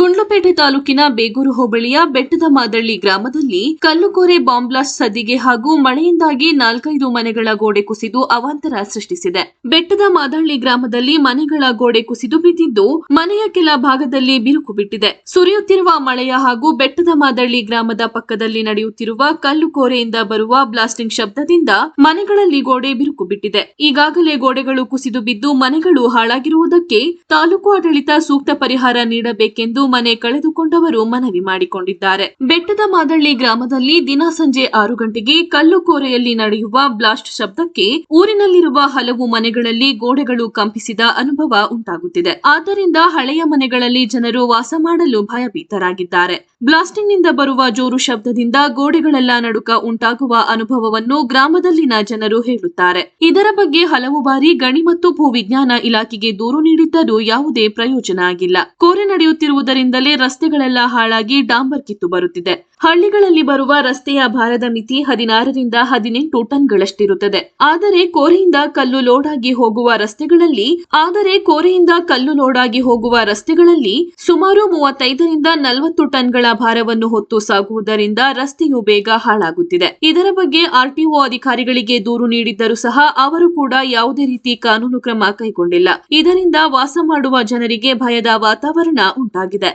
ಗುಂಡ್ಲುಪೇಟೆ ತಾಲೂಕಿನ ಬೇಗೂರು ಹೋಬಳಿಯ ಬೆಟ್ಟದ ಮಾದಳ್ಳಿ ಗ್ರಾಮದಲ್ಲಿ ಕಲ್ಲುಕೋರೆ ಬಾಂಬ್ ಬ್ಲಾಸ್ಟ್ ಸದ್ದಿಗೆ ಹಾಗೂ ಮಳೆಯಿಂದಾಗಿ ನಾಲ್ಕೈದು ಮನೆಗಳ ಗೋಡೆ ಕುಸಿದು ಅವಾಂತರ ಸೃಷ್ಟಿಸಿದೆ. ಬೆಟ್ಟದ ಮಾದಳ್ಳಿ ಗ್ರಾಮದಲ್ಲಿ ಮನೆಗಳ ಗೋಡೆ ಕುಸಿದು ಬಿದ್ದಿದ್ದು ಮನೆಯ ಕೆಲ ಭಾಗದಲ್ಲಿ ಬಿರುಕು ಬಿಟ್ಟಿದೆ. ಸುರಿಯುತ್ತಿರುವ ಮಳೆಯ ಹಾಗೂ ಬೆಟ್ಟದ ಮಾದಳ್ಳಿ ಗ್ರಾಮದ ಪಕ್ಕದಲ್ಲಿ ನಡೆಯುತ್ತಿರುವ ಕಲ್ಲು ಕೋರೆಯಿಂದ ಬರುವ ಬ್ಲಾಸ್ಟಿಂಗ್ ಶಬ್ದದಿಂದ ಮನೆಗಳಲ್ಲಿ ಗೋಡೆ ಬಿರುಕು ಬಿಟ್ಟಿದೆ. ಈಗಾಗಲೇ ಗೋಡೆಗಳು ಕುಸಿದು ಬಿದ್ದು ಮನೆಗಳು ಹಾಳಾಗಿರುವುದಕ್ಕೆ ತಾಲೂಕು ಆಡಳಿತ ಸೂಕ್ತ ಪರಿಹಾರ ನೀಡಬೇಕೆಂದು ಮನೆ ಕಳೆದುಕೊಂಡವರು ಮನವಿ ಮಾಡಿಕೊಂಡಿದ್ದಾರೆ. ಬೆಟ್ಟದ ಮಾದಳ್ಳಿ ಗ್ರಾಮದಲ್ಲಿ ದಿನ ಸಂಜೆ ಆರು ಗಂಟೆಗೆ ಕಲ್ಲು ಕೋರೆಯಲ್ಲಿ ನಡೆಯುವ ಬ್ಲಾಸ್ಟ್ ಶಬ್ದಕ್ಕೆ ಊರಿನಲ್ಲಿರುವ ಹಲವು ಮನೆಗಳಲ್ಲಿ ಗೋಡೆಗಳು ಕಂಪಿಸಿದ ಅನುಭವ ಉಂಟಾಗುತ್ತಿದೆ. ಆದ್ದರಿಂದ ಹಳೆಯ ಮನೆಗಳಲ್ಲಿ ಜನರು ವಾಸ ಮಾಡಲು ಭಯಭೀತರಾಗಿದ್ದಾರೆ. ಬ್ಲಾಸ್ಟಿಂಗ್ನಿಂದ ಬರುವ ಜೋರು ಶಬ್ದದಿಂದ ಗೋಡೆಗಳೆಲ್ಲ ನಡುಕ ಉಂಟಾಗುವ ಅನುಭವವನ್ನು ಗ್ರಾಮದಲ್ಲಿನ ಜನರು ಹೇಳುತ್ತಾರೆ. ಇದರ ಬಗ್ಗೆ ಹಲವು ಬಾರಿ ಗಣಿ ಮತ್ತು ಭೂವಿಜ್ಞಾನ ಇಲಾಖೆಗೆ ದೂರು ನೀಡಿದ್ದರೂ ಯಾವುದೇ ಪ್ರಯೋಜನ ಆಗಿಲ್ಲ. ಕೋರೆ ನಡೆಯುತ್ತಿರುವುದರಿಂದಲೇ ರಸ್ತೆಗಳೆಲ್ಲ ಹಾಳಾಗಿ ಡಾಂಬರ್ ಕಿತ್ತು ಬರುತ್ತಿದೆ. ಹಳ್ಳಿಗಳಲ್ಲಿ ಬರುವ ರಸ್ತೆಯ ಭಾರದ ಮಿತಿ ಹದಿನಾರರಿಂದ ಹದಿನೆಂಟು ಟನ್ಗಳಷ್ಟಿರುತ್ತದೆ. ಆದರೆ ಕೋರೆಯಿಂದ ಕಲ್ಲು ಲೋಡ್ ಆಗಿ ಹೋಗುವ ರಸ್ತೆಗಳಲ್ಲಿ, ಆದರೆ ಕೋರೆಯಿಂದ ಕಲ್ಲು ಲೋಡ್ ಆಗಿ ಹೋಗುವ ರಸ್ತೆಗಳಲ್ಲಿ ಸುಮಾರು ಮೂವತ್ತೈದರಿಂದ ನಲವತ್ತು ಟನ್ಗಳ ಭಾರವನ್ನು ಹೊತ್ತು ಸಾಗುವುದರಿಂದ ರಸ್ತೆಯು ಬೇಗ ಹಾಳಾಗುತ್ತಿದೆ. ಇದರ ಬಗ್ಗೆ ಆರ್ಟಿಒ ಅಧಿಕಾರಿಗಳಿಗೆ ದೂರು ನೀಡಿದ್ದರೂ ಸಹ ಅವರು ಕೂಡ ಯಾವುದೇ ರೀತಿ ಕಾನೂನು ಕ್ರಮ ಕೈಗೊಂಡಿಲ್ಲ. ಇದರಿಂದ ವಾಸ ಮಾಡುವ ಜನರಿಗೆ ಭಯದ ವಾತಾವರಣ ಉಂಟಾಗಿದೆ.